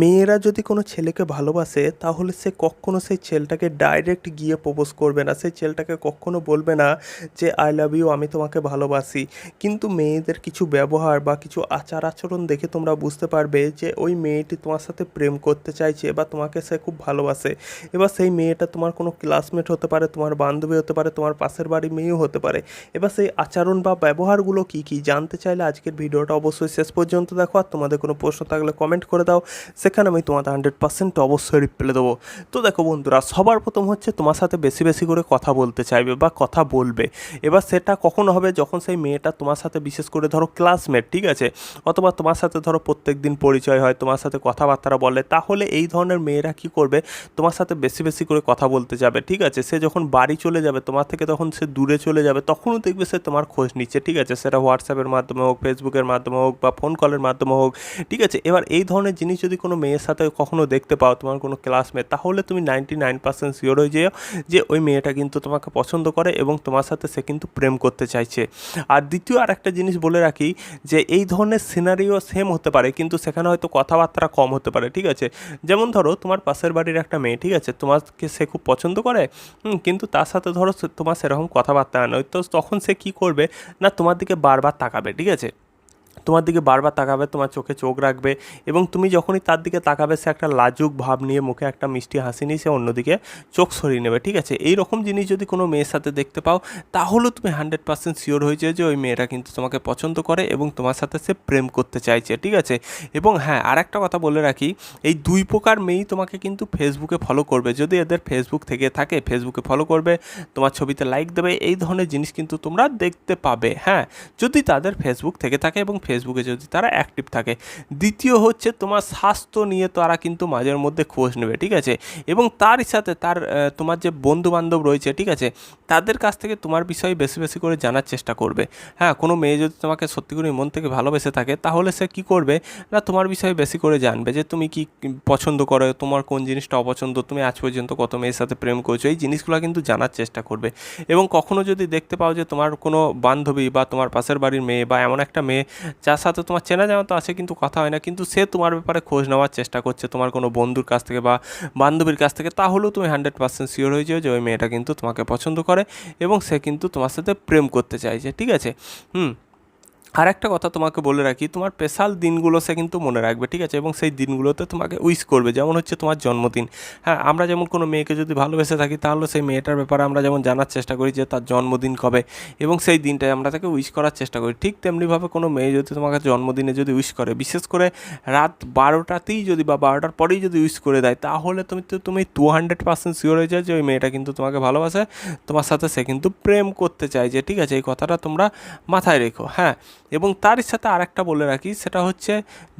মেয়েরা যদি কোনো ছেলেকে ভালোবাসে, তাহলে সে কখনো সেই ছেলেটাকে ডাইরেক্ট গিয়ে প্রপোজ করবে না। সেই ছেলেটাকে কখনো বলবে না যে আই লাভ ইউ আমি তোমাকে ভালোবাসি। কিন্তু মেয়েদের কিছু ব্যবহার বা কিছু আচার আচরণ দেখে তোমরা বুঝতে পারবে যে, ওই মেয়েটি তোমার সাথে প্রেম করতে চাইছে বা তোমাকে সে খুব ভালোবাসে। এবার সেই মেয়েটা তোমার কোনো ক্লাসমেট হতে পারে, তোমার বান্ধবী হতে পারে, তোমার পাশের বাড়ির মেয়েও হতে পারে। এবার সেই আচরণ বা ব্যবহারগুলো কী কী? জানতে চাইলে আজকের ভিডিওটা অবশ্যই শেষ পর্যন্ত দেখো। আর তোমাদের কোনো প্রশ্ন থাকলে কমেন্ট করে দাও। সেখানে আমি তোমাদের হান্ড্রেড পার্সেন্ট অবশ্যই রিপ্লাই দেবো। তো দেখো বন্ধুরা, সবার প্রথম হচ্ছে তোমার সাথে বেশি বেশি করে কথা বলতে চাইবে বা কথা বলবে। এবার সেটা কখন হবে? যখন সেই মেয়েটা তোমার সাথে বিশেষ করে ধরো ক্লাসমেট ঠিক আছে? অথবা তোমার সাথে ধরো প্রত্যেক দিন পরিচয় হয়, তোমার সাথে কথাবার্তা বলে, তাহলে এই ধরনের মেয়েরা কি করবে? তোমার সাথে বেশি বেশি করে কথা বলতে যাবে, ঠিক আছে? সে যখন বাড়ি চলে যাবে, তোমার থেকে তখন সে দূরে চলে যাবে, তখনও দেখবে সে তোমার খোঁজ নিচ্ছে, ঠিক আছে? সেটা হোয়াটসঅ্যাপের মাধ্যমে হোক ফেসবুকের মাধ্যমে হোক বা ফোন কলের মাধ্যমে হোক, ঠিক আছে? এবার এই ধরনের জিনিস যদি কোনো মেয়ের সাথে কখনো দেখতে পাও তোমার কোনো ক্লাসমেট তাহলে তুমি নাইনটি নাইন পার্সেন্ট শিওর হয়ে যেও যে ওই মেয়েটা কিন্তু তোমাকে পছন্দ করে এবং তোমার সাথে সে কিন্তু প্রেম করতে চাইছে। আর দ্বিতীয় আর একটা জিনিস বলে রাখি যে এই ধরনের সিনারিও সেম হতে পারে, কিন্তু সেখানে হয়তো কথাবার্তা কম হতে পারে, ঠিক আছে? যেমন ধরো তোমার পাশের বাড়ির একটা মেয়ে, ঠিক আছে? তোমাকে সে খুব পছন্দ করে কিন্তু তার সাথে ধরো তোমার সেরকম কথাবার্তা নয় তো তখন সে কী করবে? না তোমার দিকে বারবার তাকাবে, ঠিক আছে? তোমার দিকে বারবার তাকাবে, তোমার চোখে চোখ রাখবে এবং তুমি যখনই তার দিকে তাকাবে, সে একটা লাজুক ভাব নিয়ে মুখে একটা মিষ্টি হাসি নিয়ে সে অন্যদিকে চোখ সরিয়ে নেবে, ঠিক আছে? এই রকম জিনিস যদি কোনো মেয়ের সাথে দেখতে পাও, তাহলেও তুমি হান্ড্রেড পার্সেন্ট শিওর হয়ে যাও যে ওই মেয়েটা কিন্তু তোমাকে পছন্দ করে এবং তোমার সাথে সে প্রেম করতে চাইছে, ঠিক আছে? এবং হ্যাঁ আর একটা কথা বলে রাখি, এই দুই প্রকার মেয়েই তোমাকে কিন্তু ফেসবুকে ফলো করবে। যদি এদের ফেসবুক থেকে থাকে ফেসবুকে ফলো করবে, তোমার ছবিতে লাইক দেবে, এই ধরনের জিনিস কিন্তু তোমরা দেখতে পাবে হ্যাঁ? যদি তাদের ফেসবুক থেকে থাকে এবং ফেসবুকে যদি তারা অ্যাক্টিভ থাকে। দ্বিতীয় হচ্ছে তোমার স্বাস্থ্য নিয়ে তারা কিন্তু মাঝের মধ্যে খোঁজ নেবে, ঠিক আছে? এবং তারই সাথে তার তোমার যে বন্ধু বান্ধব রয়েছে, ঠিক আছে? তাদের কাছ থেকে তোমার বিষয়ে বেশি বেশি করে জানার চেষ্টা করবে। হ্যাঁ কোনো মেয়ে যদি তোমাকে সত্যি করে মন থেকে ভালোবেসে থাকে, তাহলে সে কি করবে? না, তোমার বিষয়ে বেশি করে জানবে যে তুমি কি পছন্দ করো, তোমার কোন জিনিসটা অপছন্দ, তুমি আজ পর্যন্ত কত মেয়ের সাথে প্রেম করছ, এই জিনিসগুলো কিন্তু জানার চেষ্টা করবে। এবং কখনো যদি দেখতে পাও যে তোমার কোনো বান্ধবী বা তোমার পাশের বাড়ির মেয়ে বা এমন একটা মেয়ে যার সাথে তোমার চেনা জানা তো আছে, কিন্তু কথা হয় না, কিন্তু সে তোমার ব্যাপারে খোঁজ নেওয়ার চেষ্টা করছে, তোমার কোনো বন্ধুর কাছ থেকে বা বান্ধবীর কাছ থেকে, তাহলেও তুমি হান্ড্রেড পার্সেন্ট শিওর হয়ে যাও যে ওই মেয়েটা কিন্তু তোমাকে পছন্দ করে এবং সে কিন্তু তোমার সাথে প্রেম করতে চাইছে, ঠিক আছে? হুম। আর একটা কথা তোমাকে বলে রাখি, তোমার স্পেশাল দিনগুলো সে কিন্তু মনে রাখবে, ঠিক আছে? এবং সেই দিনগুলোতে তোমাকে উইশ করবে, যেমন হচ্ছে তোমার জন্মদিন। হ্যাঁ আমরা যেমন কোনো মেয়েকে যদি ভালোবেসে থাকি, তাহলে সেই মেয়েটার ব্যাপারে আমরা যেমন জানার চেষ্টা করি যে তার জন্মদিন কবে, এবং সেই দিনটায় আমরা তাকে উইশ করার চেষ্টা করি। ঠিক তেমনিভাবে কোনো মেয়ে যদি তোমাকে জন্মদিনে যদি উইশ করে, বিশেষ করে রাত বারোটাতেই যদি বা বারোটার পরেই যদি উইশ করে দেয়, তাহলে তুমি তো, তুমি টু হান্ড্রেড পার্সেন্ট শিওর হয়ে যায় যে ওই মেয়েটা কিন্তু তোমাকে ভালোবাসে। তোমার সাথে সে কিন্তু প্রেম করতে চায় যে, ঠিক আছে, এই কথাটা তোমরা মাথায় রেখো হ্যাঁ? এবং তারই সাথে আরেকটা বলে রাখি, সেটা হচ্ছে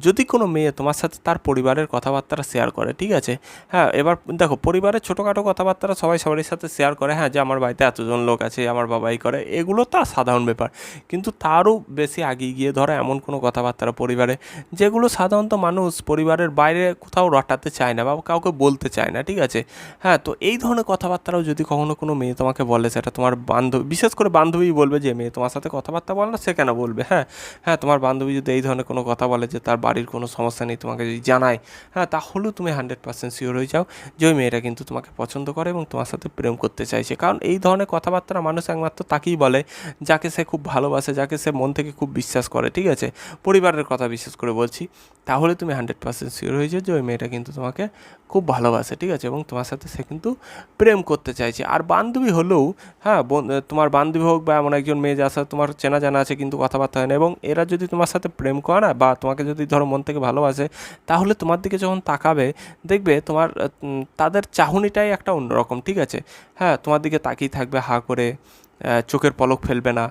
যদি কোনো মেয়ে তোমার সাথে তার পরিবারের কথাবার্তা শেয়ার করে, ঠিক আছে? হ্যাঁ এবার দেখো, পরিবারের ছোটোখাটো কথাবার্তা সবাই সবারই সাথে শেয়ার করে হ্যাঁ যে আমার বাড়িতে এতজন লোক আছে, আমার বাবাই করে, এগুলো তো সাধারণ ব্যাপার। কিন্তু তারও বেশি আগিয়ে গিয়ে ধরো এমন কোনো কথাবার্তা পরিবারে, যেগুলো সাধারণত মানুষ পরিবারের বাইরে কোথাও রটাতে চায় না বা কাউকে বলতে চায় না, ঠিক আছে? হ্যাঁ তো এই ধরনের কথাবার্তাও যদি কখনো কোনো মেয়ে তোমাকে বলে, সেটা তোমার বান্ধবী, বিশেষ করে বান্ধবী বলবে যে, মেয়ে তোমার সাথে কথাবার্তা বলে না, সে কেন বলবে? হ্যাঁ হ্যাঁ হ্যাঁ তোমার বান্ধবী যদি এই ধরনের কোনো কথা বলে যে তার বাড়ির কোনো সমস্যা নেই, তোমাকে যদি জানায় হ্যাঁ তাহলেও তুমি হান্ড্রেড পার্সেন্ট শিওর হয়ে যাও যে ওই মেয়েটা কিন্তু তোমাকে পছন্দ করে এবং তোমার সাথে প্রেম করতে চাইছে। কারণ এই ধরনের কথাবার্তা মানুষ একমাত্র তাকেই বলে, যাকে সে খুব ভালোবাসে, যাকে সে মন থেকে খুব বিশ্বাস করে, ঠিক আছে? পরিবারের কথা বিশ্বাস করে বলছি। তাহলে তুমি হান্ড্রেড পার্সেন্ট শিওর হয়ে যাও যে ওই মেয়েটা কিন্তু তোমাকে খুব ভালোবাসে, ঠিক আছে? এবং তোমার সাথে সে কিন্তু প্রেম করতে চাইছে। আর বান্ধবী হলেও হ্যাঁ তোমার বান্ধবী হোক বা এমন একজন মেয়ে যার সাথে তোমার চেনা জানা আছে কিন্তু কথাবার্তা হয় না এবং এরা যদি তোমার সাথে প্রেম করে না বা তোমাকে যদি ধরো মন থেকে ভালোবাসে, তাহলে তোমার দিকে যখন তাকাবে, দেখবে তোমার তাদের চাহনিটাই একটা অন্যরকম, ঠিক আছে? হ্যাঁ তোমার দিকে তাকিয়ে থাকবে হা করে চোখের পলক ফেলবে না।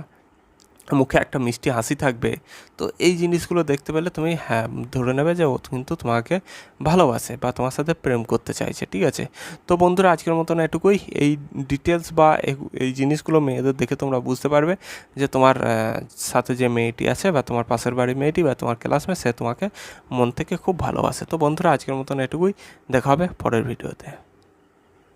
মুখে একটা মিষ্টি হাসি থাকবে। তো এই জিনিসগুলো দেখতে পেলে তুমি হ্যাঁ ধরে নেবে যে ও কিন্তু তোমাকে ভালোবাসে বা তোমার সাথে প্রেম করতে চাইছে, ঠিক আছে? তো বন্ধুরা, আজকের মতন এটুকুই। এই ডিটেলস বা এই- জিনিসগুলো মেয়েদের দেখে তোমরা বুঝতে পারবে যে তোমার সাথে যে মেয়েটি আছে বা তোমার পাশের বাড়ির মেয়েটি বা তোমার ক্লাসমেট, সে তোমাকে মন থেকে খুব ভালোবাসে। তো বন্ধুরা, আজকের মতন এটুকুই। দেখা হবে পরের ভিডিওতে।